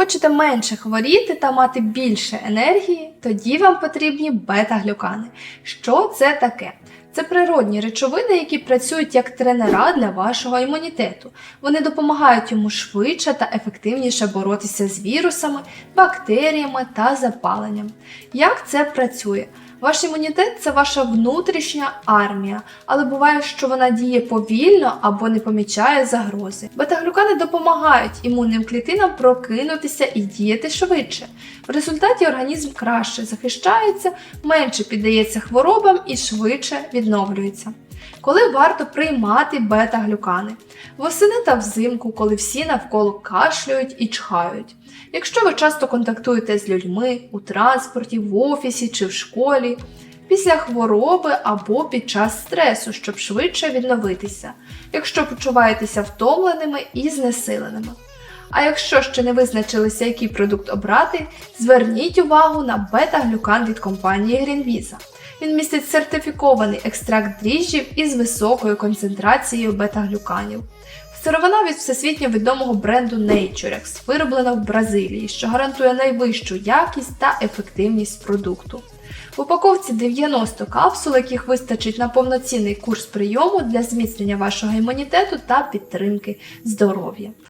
Хочете менше хворіти та мати більше енергії, тоді вам потрібні бета-глюкани. Що це таке? Це природні речовини, які працюють як тренера для вашого імунітету. Вони допомагають йому швидше та ефективніше боротися з вірусами, бактеріями та запаленням. Як це працює? Ваш імунітет це ваша внутрішня армія, але буває, що вона діє повільно або не помічає загрози. Бета-глюкани допомагають імунним клітинам прокинутися і діяти швидше. В результаті організм краще захищається, менше піддається хворобам і швидше відновлюється. Коли варто приймати бета-глюкани? Восени та взимку, коли всі навколо кашлюють і чхають. Якщо ви часто контактуєте з людьми у транспорті, в офісі чи в школі, після хвороби або під час стресу, щоб швидше відновитися, якщо почуваєтеся втомленими і знесиленими. А якщо ще не визначилися, який продукт обрати, зверніть увагу на бета-глюкан від компанії Greenvisa. Він містить сертифікований екстракт дріжджів із високою концентрацією бета-глюканів. Сировина від всесвітньо відомого бренду Naturex, вироблена в Бразилії, що гарантує найвищу якість та ефективність продукту. В упаковці 90 капсул, яких вистачить на повноцінний курс прийому для зміцнення вашого імунітету та підтримки здоров'я.